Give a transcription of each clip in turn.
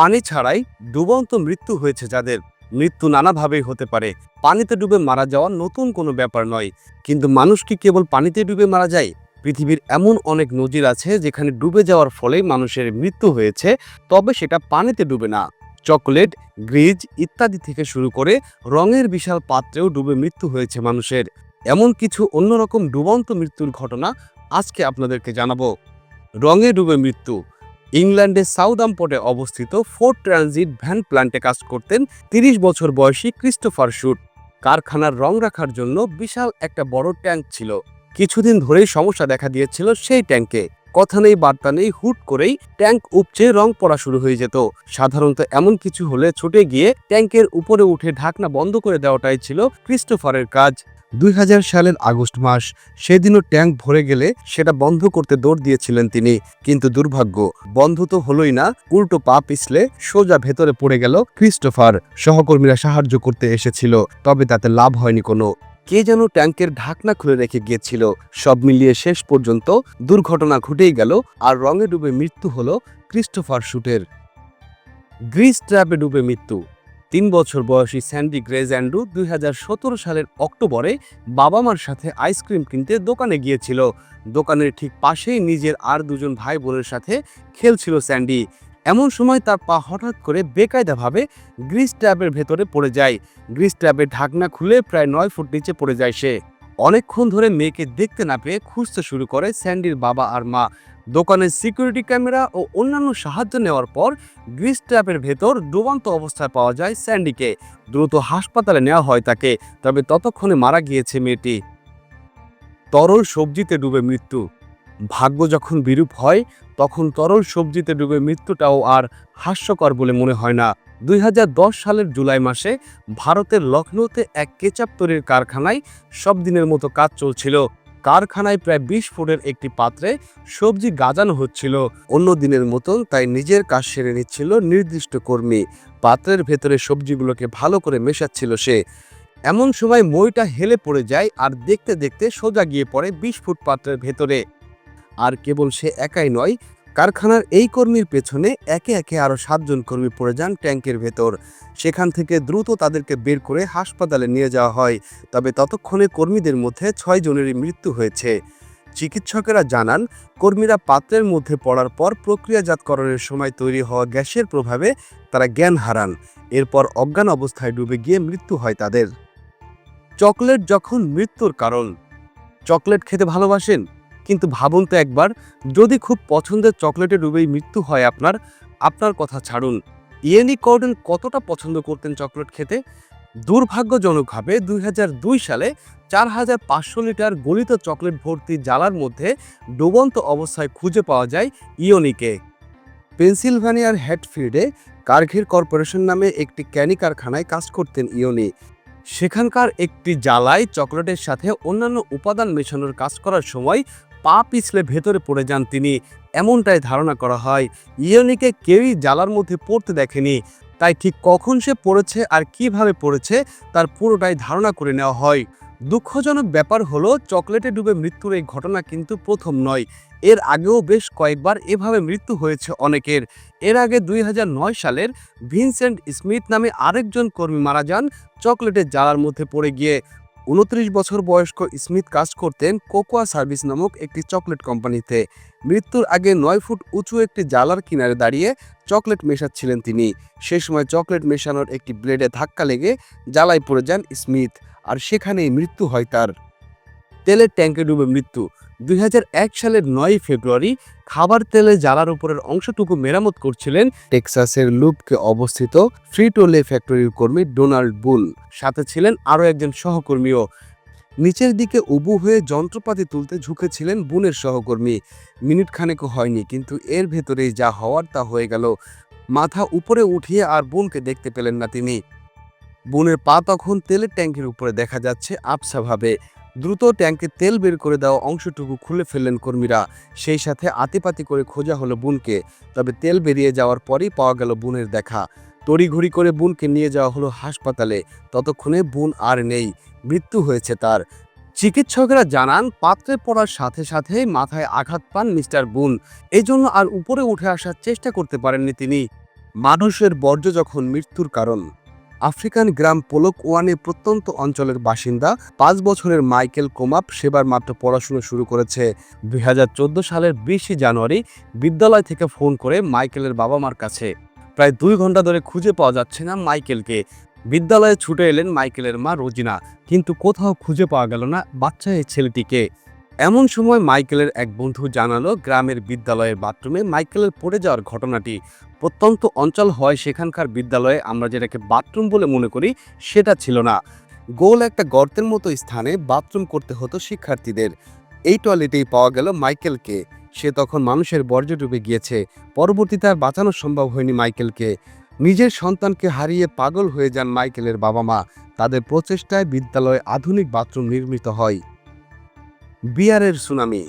পানি ছাড়াই ডুবন্ত মৃত্যু হয়েছে যাদের। মৃত্যু নানাভাবেই হতে পারে। পানিতে ডুবে মারা যাওয়া নতুন কোনো ব্যাপার নয়। কিন্তু মানুষ কি কেবল পানিতে ডুবে মারা যায়? পৃথিবীর এমন অনেক নজির আছে যেখানে ডুবে যাওয়ার ফলে মানুষের মৃত্যু হয়েছে, তবে সেটা পানিতে ডুবে না। চকোলেট, গ্রিজ ইত্যাদি থেকে শুরু করে রঙের বিশাল পাত্রেও ডুবে মৃত্যু হয়েছে মানুষের। এমন কিছু অন্যরকম ডুবন্ত মৃত্যুর ঘটনা আজকে আপনাদেরকে জানাব। রঙে ডুবে মৃত্যু। ইংল্যান্ডের সাউদাম্পটে অবস্থিত ফোর্ট ট্রানজিট ভ্যান প্ল্যান্টে কাজ করতেন তিরিশ বছর বয়সী ক্রিস্টোফার শুট। কারখানার রং রাখার জন্য বিশাল একটা বড় ট্যাঙ্ক ছিল। কিছুদিন ধরেই সমস্যা দেখা দিয়েছিল সেই ট্যাঙ্কে। কথা নেই, বার্তা নেই, হুট করেই ট্যাঙ্ক উপচে রং পড়া শুরু হয়ে যেত। সাধারণত এমন কিছু হলে ছুটে গিয়ে ট্যাঙ্কের উপরে উঠে ঢাকনা বন্ধ করে দেওয়াটাই ছিল ক্রিস্টোফারের কাজ। দুই হাজার সালের আগস্ট মাস, সেদিনও ট্যাঙ্ক ভরে গেলে সেটা বন্ধ করতে দৌড় দিয়েছিলেন তিনি। কিন্তু দুর্ভাগ্য, বন্ধ তো হলোই না, উল্টো পা পিছলে সোজা ভেতরে পড়ে গেল ক্রিস্টোফার। সহকর্মীরা সাহায্য করতে এসেছিল, তবে তাতে লাভ হয়নি কোনো। কে যেন ট্যাঙ্কের ঢাকনা খুলে রেখে গিয়েছিল। সব মিলিয়ে শেষ পর্যন্ত দুর্ঘটনা ঘটেই গেল আর রঙে ডুবে মৃত্যু হলো ক্রিস্টোফার শুটের। গ্রিস ট্র্যাপে ডুবে মৃত্যু। তিন বছর বয়সী স্যান্ডি গ্রেজ অ্যান্ড্রু দুই সালের অক্টোবরে বাবা মার সাথে আইসক্রিম কিনতে দোকানে গিয়েছিল। দোকানের ঠিক পাশেই নিজের আর দুজন ভাই বোনের সাথে খেলছিল স্যান্ডি। এমন সময় তার পা হঠাৎ করে বেকায়দাভাবে গ্রিস ট্যাবের ভেতরে পড়ে যায়। গ্রিস ট্যাবের ঢাকনা খুলে প্রায় নয় ফুট নিচে পড়ে যায় সে। অনেকক্ষণ ধরে মেয়েকে দেখতে না পেয়ে খুঁজতে শুরু করে স্যান্ডির বাবা আর মা। দোকানের সিকিউরিটি ক্যামেরা ও অন্যান্য সাহায্য নেওয়ার পর গ্রিস ট্র্যাপের ভেতর ডুবন্ত অবস্থায় পাওয়া যায় স্যান্ডিকে। দ্রুত হাসপাতালে নেওয়া হয় তাকে, তবে ততক্ষণে মারা গিয়েছে মেয়েটি। তরল সবজিতে ডুবে মৃত্যু। ভাগ্য যখন বিরূপ হয়, তখন তরল সবজিতে ডুবে মৃত্যুটাও আর হাস্যকর বলে মনে হয় না। দুই হাজার দশ সালের জুলাই মাসে ভারতের লখনৌতে এক কেচাপ তৈরির কারখানায় সব দিনের মতো কাজ চলছিল। কারখানায় প্রায় বিশ ফুটের একটি পাত্রে সবজি গাজানো হচ্ছিল। অন্য দিনের মতো তাই নিজের কাজ সেরে নিচ্ছিল নির্দিষ্ট কর্মী। পাত্রের ভেতরে সবজিগুলোকে ভালো করে মেশাচ্ছিল সে। এমন সময় মইটা হেলে পড়ে যায় আর দেখতে দেখতে সোজা গিয়ে পড়ে বিশ ফুট পাত্রের ভেতরে। আর কেবল সে একাই নয় কারখানার এই কর্মীর পেছনে একে একে আরও সাতজন কর্মী পড়ে যান ট্যাঙ্কের ভেতর। সেখান থেকে দ্রুত তাদেরকে বের করে হাসপাতালে নিয়ে যাওয়া হয়। তবে ততক্ষণে কর্মীদের মধ্যে ছয় জনেরই মৃত্যু হয়েছে। চিকিৎসকেরা জানান, কর্মীরা পাত্রের মধ্যে পড়ার পর প্রক্রিয়াজাতকরণের সময় তৈরি হওয়া গ্যাসের প্রভাবে তারা জ্ঞান হারান। এরপর অজ্ঞান অবস্থায় ডুবে গিয়ে মৃত্যু হয় তাদের। চকলেট যখন মৃত্যুর কারণ, চকলেট খেতে ভালোবাসেন? কিন্তু ভাবুন তো একবার, যদি খুব পছন্দের চকলেটে ডুবেই মৃত্যু হয় আপনার আপনার কথা ছাড়ুন। ইয়েনি কর্ডেন কতটা পছন্দ করতেন চকলেট খেতে? দুর্ভাগ্যজনকভাবে দুই হাজার দুই সালে চার হাজার পাঁচশো লিটার গলিত চকলেট ভর্তি জালার মধ্যে ডুবন্ত অবস্থায় খুঁজে পাওয়া যায় ইয়োনিকে পেনসিলভানিয়ার হেডফিল্ডে কার্ঘির কর্পোরেশন নামে একটি ক্যানি কারখানায় কাজ করতেন ইয়োনি সেখানকার একটি জ্বালায় চকলেটের সাথে অন্যান্য উপাদান মেশানোর কাজ করার সময় পা পিছলে ভেতরে পড়ে যান তিনি। এমনটাই ধারণা করা হয় ইয়োনিকে কেউই জ্বালার মধ্যে পড়তে দেখেনি। তাই ঠিক কখন সে পড়েছে আর কীভাবে পড়েছে, তার পুরোটাই ধারণা করে নেওয়া হয়। দুঃখজনক ব্যাপার হলো, চকলেটে ডুবে মৃত্যুর এই ঘটনা কিন্তু প্রথম নয়। এর আগেও বেশ কয়েকবার এভাবে মৃত্যু হয়েছে অনেকের। এর আগে দুই হাজার নয় সালের ভিনসেন্ট স্মিথ নামে আরেকজন কর্মী মারা যান চকলেটের জ্বালার মধ্যে পড়ে গিয়ে। উনত্রিশ বছর বয়স্ক স্মিথ কাজ করতেন কোকোয়া সার্ভিস নামক একটি চকলেট কোম্পানিতে। মৃত্যুর আগে নয় ফুট উঁচু একটি জালার কিনারে দাঁড়িয়ে চকলেট মেশাচ্ছিলেন তিনি। সে সময় চকলেট মেশানোর একটি ব্লেডে ধাক্কা লেগে জ্বালায় পড়ে যান স্মিথ, আর সেখানেই মৃত্যু হয় তার। তেলের ট্যাঙ্কে ডুবে মৃত্যু। দুই হাজার এক সালের নয় ফেব্রুয়ারি খাবার তেলে জ্বালার উপরের অংশটুকু মেরামত করছিলেন টেক্সাসের লুপকে অবস্থিত ফ্রিটোলে ফ্যাক্টরির কর্মী ডোনাল্ড বুল। সাথে ছিলেন আরও একজন সহকর্মীও। নিচের দিকে উবু হয়ে যন্ত্রপাতি তুলতে ঝুঁকেছিলেন বুনের সহকর্মী। মিনিট খানেকও হয়নি, কিন্তু এর ভেতরেই যা হওয়ার তা হয়ে গেল। মাথা উপরে উঠিয়ে আর বুনকে দেখতে পেলেন না তিনি। বোনের পা তখন তেলের ট্যাঙ্কের উপরে দেখা যাচ্ছে আবসাভাবে দ্রুত ট্যাঙ্কে তেল বের করে দেওয়া অংশটুকু খুলে ফেললেন কর্মীরা। সেই সাথে আতিপাতি করে খোঁজা হলো বুনকে। তবে তেল বেরিয়ে যাওয়ার পরেই পাওয়া গেল বুনের দেখা। তড়িঘড়ি করে বুনকে নিয়ে যাওয়া হলো হাসপাতালে। ততক্ষণে বুন আর নেই। মৃত্যু হয়েছে তার। চিকিৎসকেরা জানান, পাত্রে পড়ার সাথে সাথে মাথায় আঘাত পান মিস্টার বুন। এই জন্য আর উপরে উঠে আসার চেষ্টা করতে পারেননি তিনি। মানুষের বর্জ্য যখন মৃত্যুর কারণ। আফ্রিকান গ্রাম পোলক ওয়ানে প্রত্যন্ত অঞ্চলের বাসিন্দা পাঁচ বছরের মাইকেল কোমাপ সেবার মাত্র পড়াশোনা শুরু করেছে। দুই হাজার চোদ্দ সালের বিশে জানুয়ারি বিদ্যালয় থেকে ফোন করে মাইকেলের বাবা মার কাছে। প্রায় দুই ঘণ্টা ধরে খুঁজে পাওয়া যাচ্ছে না মাইকেলকে। বিদ্যালয়ে ছুটে এলেন মাইকেলের মা রোজিনা, কিন্তু কোথাও খুঁজে পাওয়া গেল না বাচ্চা এই ছেলেটিকে। এমন সময় মাইকেলের এক বন্ধু জানালো গ্রামের বিদ্যালয়ের বাথরুমে মাইকেলের পড়ে যাওয়ার ঘটনাটি। প্রত্যন্ত অঞ্চল হয় সেখানকার বিদ্যালয়ে আমরা যেটাকে বাথরুম বলে মনে করি, সেটা ছিল না। গোল একটা গর্তের মতো স্থানে বাথরুম করতে হতো শিক্ষার্থীদের। এই টয়লেটেই পাওয়া গেল মাইকেলকে। সে তখন মানুষের বর্জ্য ডুবে গিয়েছে। পরবর্তীতে আর বাঁচানো সম্ভব হয়নি মাইকেলকে। নিজের সন্তানকে হারিয়ে পাগল হয়ে যান মাইকেলের বাবা মা তাদের প্রচেষ্টায় বিদ্যালয়ে আধুনিক বাথরুম নির্মিত হয়। বিয়ারের সুনামি।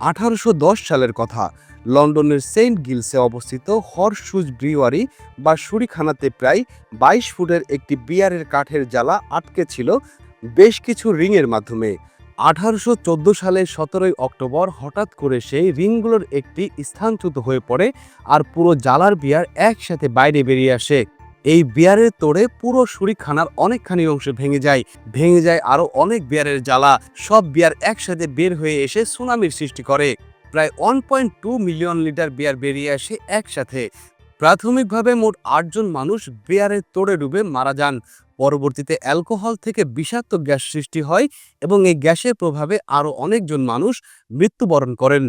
আঠারোশো দশ সালের কথা, লন্ডনের সেন্ট গিলসে অবস্থিত হর্সুজ ব্রিওয়ারি বা সুরিখানাতে প্রায় বাইশ ফুটের একটি বিয়ারের কাঠের জ্বালা আটকে ছিল বেশ কিছু রিংয়ের মাধ্যমে। আঠারোশো সালের সতেরোই অক্টোবর হঠাৎ করে সেই রিংগুলোর একটি স্থানচ্যুত হয়ে পড়ে আর পুরো জ্বালার বিয়ার একসাথে বাইরে বেরিয়ে আসে। এই বিয়ারের তোড়ে পুরো সুরিখানার অনেকখানি অংশ ভেঙে যায়। ভেঙে যায় আরও অনেক বিয়ারের জ্বালা। সব বিয়ার একসাথে বের হয়ে এসে সুনামির সৃষ্টি করে। প্রায় one point two million litre beer বেরিয়ে আসে একসাথে। প্রাথমিকভাবে মোট আটজন মানুষ বিয়ারের তোড়ে ডুবে মারা যান। পরবর্তীতে অ্যালকোহল থেকে বিষাক্ত গ্যাস সৃষ্টি হয় এবং এই গ্যাসের প্রভাবে আরও অনেকজন মানুষ মৃত্যুবরণ করেন।